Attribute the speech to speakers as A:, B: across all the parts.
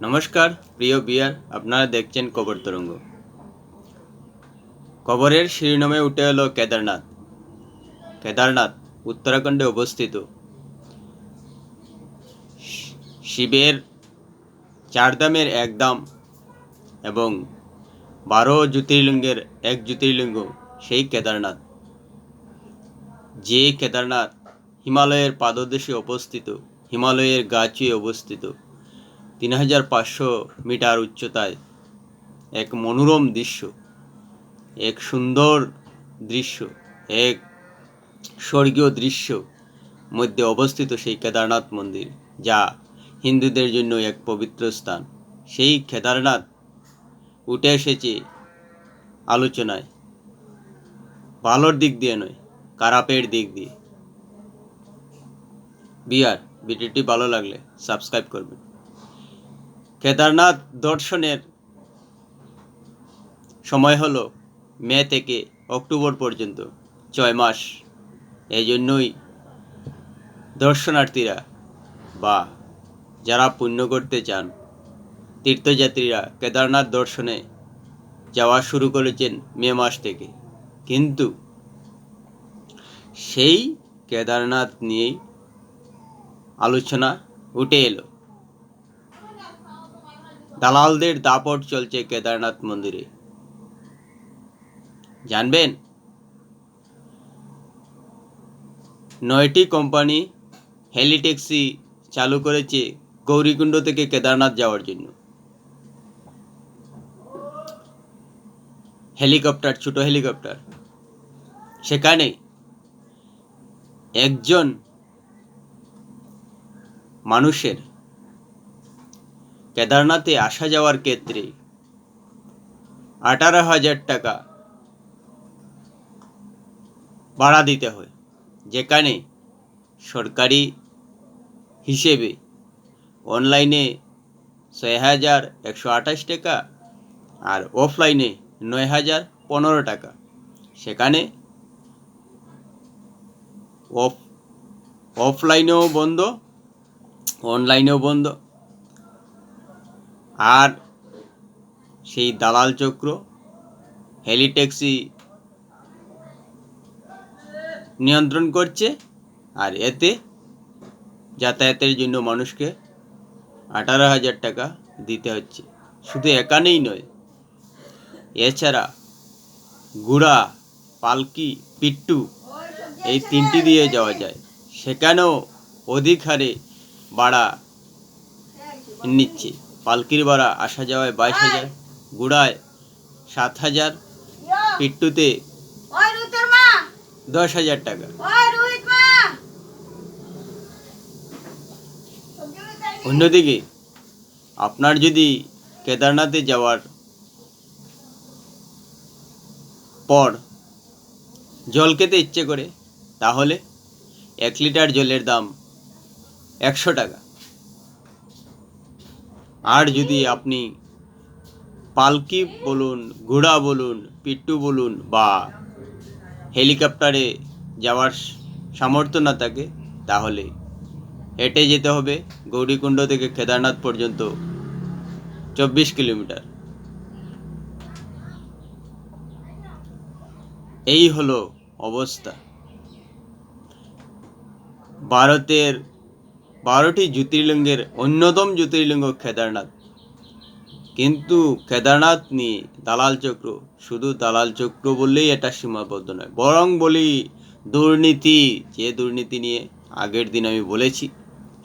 A: নমস্কার, প্রিয় বিয়ার, আপনারা দেখছেন কবর তরঙ্গ। কবরের শিরোনামে উঠে এলো কেদারনাথ। কেদারনাথ, উত্তরাখণ্ডে অবস্থিত। শিবের চারধামের এক ধাম এবং বারো জ্যোতির্লিঙ্গের এক জ্যোতির্লিঙ্গ, সেই কেদারনাথ। যে কেদারনাথ হিমালয়ের পাদদেশে অবস্থিত, হিমালয়ের গা ছুঁয়ে অবস্থিত। তিন হাজার পাঁচশো মিটার উচ্চতায় এক মনোরম দৃশ্য, এক সুন্দর দৃশ্য, এক স্বর্গীয় দৃশ্য মধ্যে অবস্থিত সেই কেদারনাথ মন্দির, যা হিন্দুদের জন্য এক পবিত্র স্থান। সেই কেদারনাথ উঠে এসেছে আলোচনায়। ভালোর দিক দিয়ে নয়, খারাপের দিক দিয়ে। বিয়ার ভিডিওটি ভালো লাগলে সাবস্ক্রাইব করবেন। কেদারনাথ দর্শনের সময় হলো মে থেকে অক্টোবর পর্যন্ত, ছয় মাস। এই জন্যই দর্শনার্থীরা বা যারা পুণ্য করতে চান, তীর্থযাত্রীরা কেদারনাথ দর্শনে যাওয়া শুরু করেছেন মে মাস থেকে। কিন্তু সেই কেদারনাথ নিয়েই আলোচনা উঠে এলো। দালালদের দাপট চলছে কেদারনাথ মন্দিরে। জানবেন? নয়টি কোম্পানি হেলিট্যাক্সি চালু করেছে গৌরীকুণ্ড থেকে কেদারনাথ যাওয়ার জন্য। হেলিকপ্টার, ছোট হেলিকপ্টার। সেখানে একজন মানুষের কেদারনাথে আসা যাওয়ার ক্ষেত্রে। আঠারো হাজার টাকা ভাড়া দিতে হয়, যেখানে সরকারি হিসেবে অনলাইনে ছয় হাজার একশো আঠাশ টাকা আর অফলাইনে নয় হাজার পনেরো টাকা। সেখানে অফ, অফলাইনেও বন্ধ, অনলাইনেও বন্ধ। আর সেই দালাল চক্র, হেলিট্যাক্সি নিয়ন্ত্রণ করছে আর এতে যাতায়াতের জন্য মানুষকে আঠারো হাজার টাকা দিতে হচ্ছে। শুধু এখানেই নয়, এছাড়া গুড়া পালকি, পিট্টু এই তিনটি দিয়ে যাওয়া যায়। সেখানেও অধিক হারে ভাড়া নিচ্ছে। পালকির ভাড়া আসা যাওয়ায় বাইশ হাজার গুড়ায় সাত হাজার পিট্টুতে দশ হাজার টাকা। অন্যদিকে আপনার যদি কেদারনাথে যাওয়ার পর জল খেতে ইচ্ছে করে তাহলে এক লিটার জলের দাম একশো টাকা। আর যদি আপনি পালকি বলুন, ঘোড়া বলুন, পিট্টু বলুন বা হেলিকপ্টারে যাওয়ার সামর্থ্য না থাকে, তাহলে হেঁটে যেতে হবে গৌরীকুণ্ড থেকে কেদারনাথ পর্যন্ত চব্বিশ কিলোমিটার। এই হলো অবস্থা। ভারতের বারোটি জ্যোতির্লিঙ্গের অন্যতম জ্যোতির্লিঙ্গ কেদারনাথ। কিন্তু কেদারনাথ নিয়ে দালাল চক্র, শুধু দালাল চক্র বললেই এটা সীমাবদ্ধ নয়, বরং বলি দুর্নীতি, যে দুর্নীতি নিয়ে আগের দিন আমি বলেছি,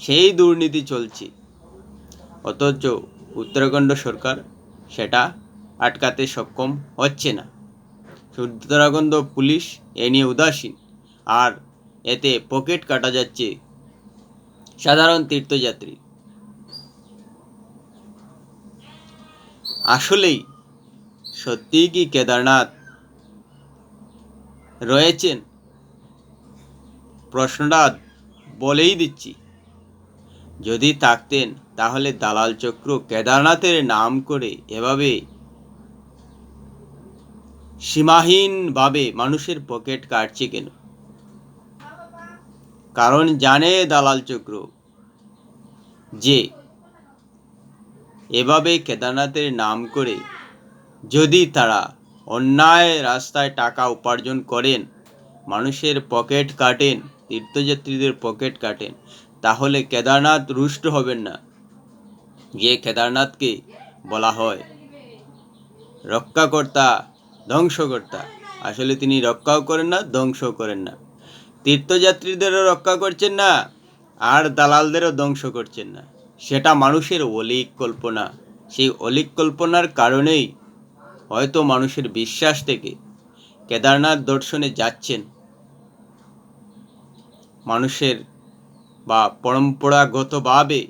A: সেই দুর্নীতি চলছে। অথচ উত্তরাখণ্ড সরকার সেটা আটকাতে সক্ষম হচ্ছে না। উত্তরাখণ্ড পুলিশ এ নিয়ে উদাসীন, আর এতে পকেট কাটা যাচ্ছে সাধারণ তীর্থযাত্রী। আসলেই সত্যিই কি কেদারনাথ রয়েছেন? প্রশ্নটা বলেই দিচ্ছি। যদি থাকতেন, তাহলে দালাল চক্র কেদারনাথের নাম করে এভাবে সীমাহীনভাবে মানুষের পকেট কাটছে কেন? কারণ জানে দালাল চক্র যে এভাবে কেদারনাথের নাম করে যদি তারা অন্যায় রাস্তায় টাকা উপার্জন করেন, মানুষের পকেট কাটেন, তীর্থযাত্রীদের পকেট কাটেন, তাহলে কেদারনাথ রুষ্ট হবেন না। যে কেদারনাথকে বলা হয় রক্ষাকর্তা, ধ্বংসকর্তা। আসলে তিনি রক্ষাও করেন না ধ্বংস করেন না। তীর্থযাত্রীদেরও রক্ষা করছেন না, আর দালালদেরও ধ্বংস করছেন না। সেটা মানুষের অলিক কল্পনা। সেই অলিক কল্পনার কারণেই হয়তো মানুষের বিশ্বাস থেকে কেদারনাথ দর্শনে যাচ্ছেন। মানুষের বা পরম্পরাগতভাবে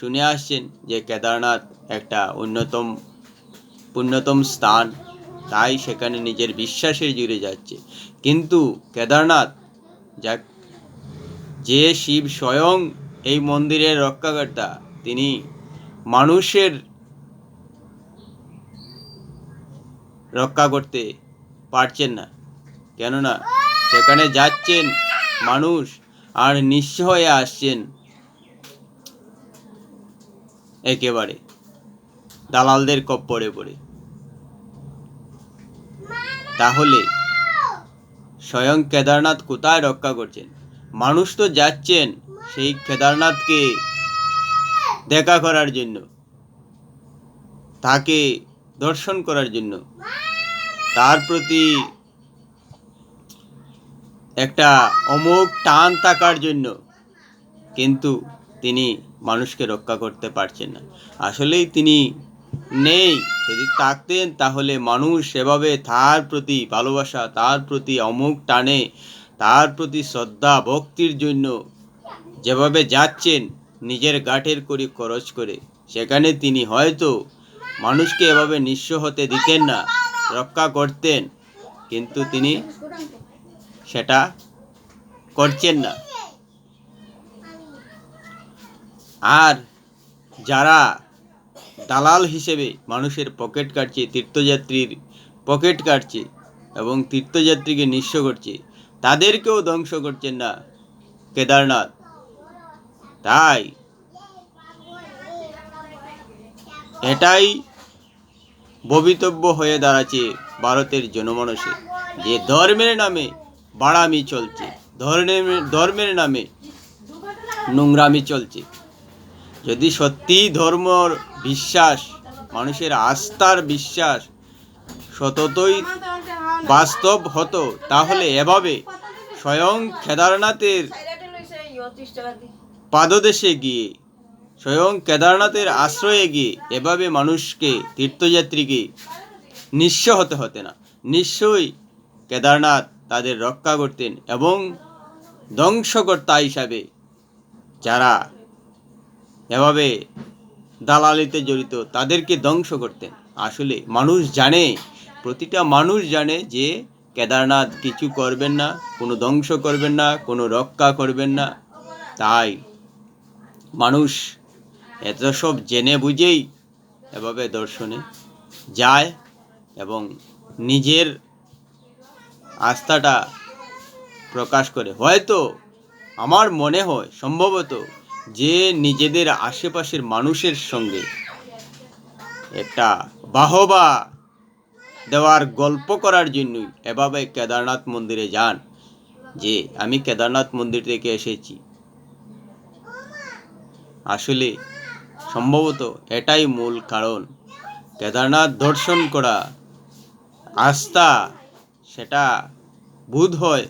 A: শুনে আসছেন যে কেদারনাথ একটা অন্যতম, পুণ্যতম স্থান, তাই সেখানে নিজের বিশ্বাসের জুড়ে যাচ্ছে। কিন্তু কেদারনাথ যা যে শিব স্বয়ং এই মন্দিরের রক্ষাকর্তা, তিনি মানুষের রক্ষা করতে পারছেন না। কেননা সেখানে যাচ্ছেন মানুষ আর নিঃস্ব হয়ে আসছেন একেবারে দালালদের কপ্পরে পড়ে। তাহলে স্বয়ং কেদারনাথ কোথায় রক্ষা করছেন? মানুষ তো যাচ্ছেন সেই কেদারনাথকে দেখা করার জন্য, তাকে দর্শন করার জন্য। তার প্রতি একটা অমোঘ টান থাকার জন্য কিন্তু তিনি মানুষকে রক্ষা করতে পারছেন না। আসলেই তিনি নেই। যদি থাকতেন তাহলে মানুষ সেভাবে তার প্রতি ভালোবাসা, তার প্রতি অমুক টানে, তার প্রতি শ্রদ্ধা, ভক্তির জন্য যেভাবে যাচ্ছেন, নিজের গাঠের করে খরচ করে। সেখানে তিনি হয়তো মানুষকে এভাবে নিঃস্ব হতে দিতেন না, রক্ষা করতেন, কিন্তু তিনি সেটা করছেন না। আর যারা দালাল হিসেবে মানুষের পকেট কাটছে, তীর্থযাত্রীর পকেট কাটছে এবং তীর্থযাত্রীকে নিঃস্ব করছে। তাদেরকেও ধ্বংস করছেন না কেদারনাথ। তাই এটাই ভবিতব্য হয়ে দাঁড়াচ্ছে ভারতের জনমানসে যে ধর্মের নামে বাড়ামি চলছে, ধর্মের ধর্মের নামে নোংরামি চলছে। যদি সত্যি ধর্মর বিশ্বাস, মানুষের আস্থার বিশ্বাস। সততই বাস্তব হতো। তাহলে এভাবে স্বয়ং কেদারনাথের পাদদেশে গিয়ে, স্বয়ং কেদারনাথের আশ্রয়ে গিয়ে এভাবে মানুষকে, তীর্থযাত্রীকে নিঃস্ব হতে হতে না। নিশ্চয়ই কেদারনাথ তাদের রক্ষা করতেন এবং ধ্বংসকর্তা হিসাবে যারা এভাবে দালালিতে জড়িত, তাদেরকে ধ্বংস করতেন আসলে মানুষ জানে, প্রতিটা মানুষ জানে যে কেদারনাথ কিছু করবেন না, কোনো ধ্বংস করবেন না, কোনো রক্ষা করবেন না। তাই মানুষ এত সব জেনে বুঝেই এভাবে দর্শনে যায় এবং নিজের আস্থাটা প্রকাশ করে। হয়তো আমার মনে হয়, সম্ভবত যে নিজেদের আশেপাশের মানুষের সঙ্গে একটা বাহবা দেওয়ার গল্প করার জন্যই এভাবে কেদারনাথ মন্দিরে যান, যে আমি কেদারনাথ মন্দির থেকে এসেছি। আসলে সম্ভবত এটাই মূল কারণ। কেদারনাথ দর্শন করা আস্থা সেটা বোধ হয়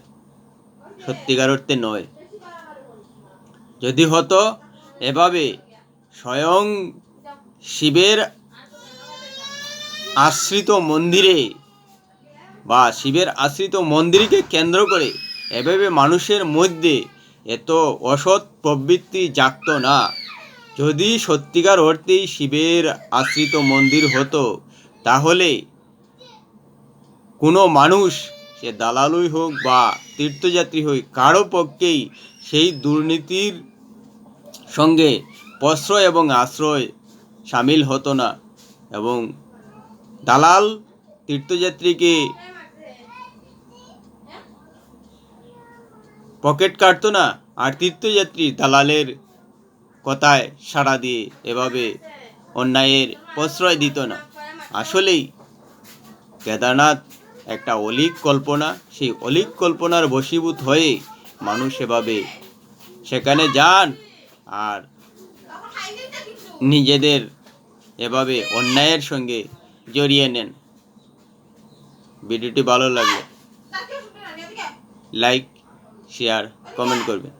A: সত্যিকার অর্থে নয়। যদি হতো, এভাবে স্বয়ং শিবের আশ্রিত মন্দিরে বা শিবের আশ্রিত মন্দিরকে কেন্দ্র করে এভাবে মানুষের মধ্যে এত অসৎ প্রবৃত্তি জাগত না। যদি সত্যিকার অর্থেই শিবের আশ্রিত মন্দির হতো, তাহলে কোনো মানুষ, সে দালালই হোক বা তীর্থযাত্রী হোক, কারও পক্ষেই সেই দুর্নীতির সঙ্গে প্রশ্রয় এবং আশ্রয় সামিল হতো না এবং দালাল তীর্থযাত্রীকে পকেট কাটতো না আর তীর্থযাত্রী দালালের কথায় সাড়া দিয়ে এভাবে অন্যায়ের প্রশ্রয় দিত না। আসলেই কেদারনাথ একটা অলিক কল্পনা, সেই অলিক কল্পনার বশীভূত হয়ে মানুষ এভাবে, সেখানে যান আর নিজেদের এভাবে অন্যায়ের সঙ্গে জড়িয়ে নেন। ভিডিওটি ভালো লাগলে লাইক শেয়ার কমেন্ট করবেন।